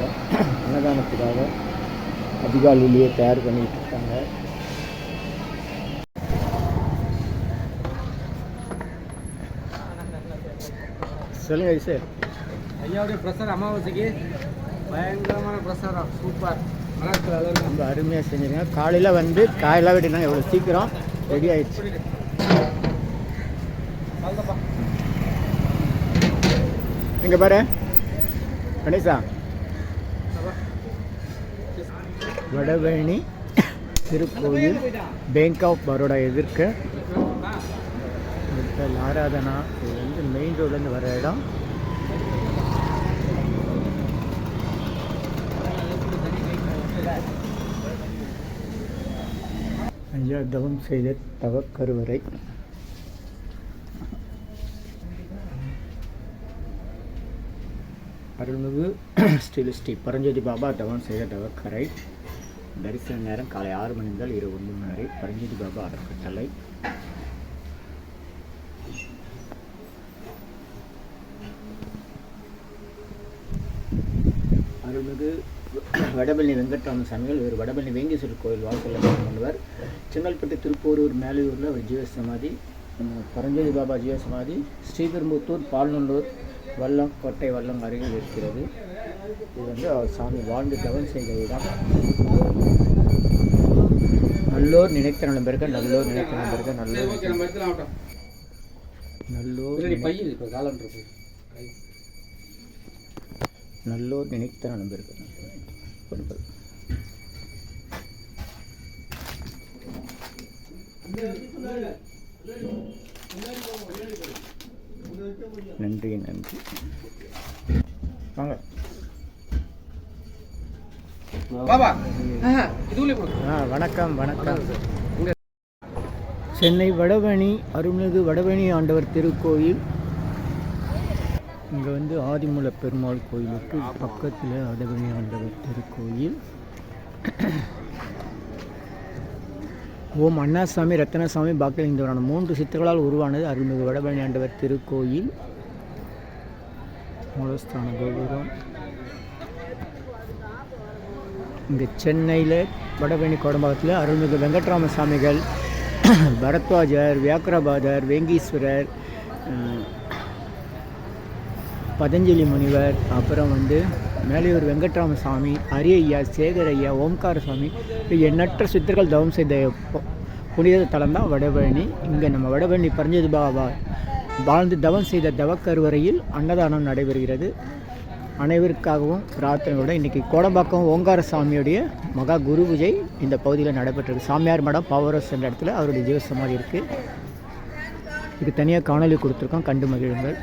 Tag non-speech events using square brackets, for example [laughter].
வந்திருக்கோம் அன்னதானத்துக்காக அதிகாலையிலேயே தயார் பண்ணிட்டு இருக்காங்க. சொல்லுங்க சார் ஐயாவுடைய பிரசாரம் அமாவாசைக்கு பயங்கரமான பிரசாரம் சூப்பர். ரொம்ப அருமையாக செஞ்சுருங்க காலையில் வந்து காயெல்லாம் வெட்டினாங்க. எவ்வளோ சீக்கிரம் ரெடி ஆயிடுச்சு. இங்கே பாரு. கணேசா. வடவேணி திருக்கோயில் பேங்க் ஆஃப் பரோடா எதிர்க்க அடுத்த ஆராதனா இது வந்து மெயின் ரோட்லேருந்து வர இடம். ஐயா தவம் செய்த தவக்கருவறை. அருள்மிகு ஸ்ரீ ஸ்ரீ பரஞ்சோதி பாபா தவம் செய்த தவக்கரை. தரிசன நேரம் காலை ஆறு மணி முதல் இரவு ஒன்பது மணி வரை. பரஞ்சோதி பாபா அறக்கட்டளை அருள்மிகு வடபழனி வெங்கட்ராமன் சாமிகள் இவர் வடபழனி வேங்கேஸ்வரர் கோயில் வாசலில் கொண்டவர் செங்கல்பட்டு திருப்போரூர் மேலையூரில் அவர் ஜீவசமாதி பரஞ்சோதி பாபா ஜீவசமாதி ஸ்ரீபெரும்புத்தூர் பால்நல்லூர் வல்லம் கோட்டை வல்லம் அருகில் இருக்கிறது. இது வந்து அவர் சாமி வாழ்ந்து தவம் செய்த இடம். நல்லோர் நினைத்த நலம் பெருக்க நல்லோர் நினைத்த நலம் பெருக்க நல்லோர் நல்லோர் நல்லோர் நினைத்த நலம் பெருக்க நன்றி நன்றி. வாங்க. வணக்கம் வணக்கம். சென்னை வடபழனி அருள்மிகு வடபழனி ஆண்டவர் திருக்கோயில். இங்கே வந்து ஆதிமூல பெருமாள் கோயிலுக்கு பக்கத்தில் வடபழனி ஆண்டவர் திருக்கோயில். ஓம் அண்ணாசாமி ரத்தனசாமி பாக்கியலிங்கவரான மூன்று சித்தர்களால் உருவானது அருள்மிகு வடபழனி ஆண்டவர் திருக்கோயில். மூலஸ்தான கோபுரம் இங்கே சென்னையில் வடபழனி கோடம்பாக்கத்தில் அருள்மிகு வெங்கட்ராம சாமிகள் [clears throat] பரத்வாஜர் வியாக்கரபாதர் வேங்கீஸ்வரர் பதஞ்சலி முனிவர் அப்புறம் வந்து மேலையூர் வெங்கட்ராம சாமி ஐயா சேகர் ஐயா ஓம்கார சுவாமி எண்ணற்ற சித்தர்கள் தவம் செய்த புனித தலம் தான் வடபழனி. இங்கே நம்ம வடபழனி பரஞ்சது பாபா வாழ்ந்து தவம் செய்த தவக்கருவறையில் அன்னதானம் நடைபெறுகிறது. அனைவருக்காகவும் பிரார்த்தனையோட இன்றைக்கி கோடம்பாக்கம் ஓங்கார சாமியுடைய மகா குரு பூஜை இந்த பகுதியில் நடைபெற்றிருக்கு. சாமியார் மடம் பவரஸ் என்ற இடத்துல அவருடைய ஜீவசமாதி இருக்குது இதுக்கு தனியாக காணொளி கொடுத்துருக்கோம். கண்டு மகிழுங்கள்.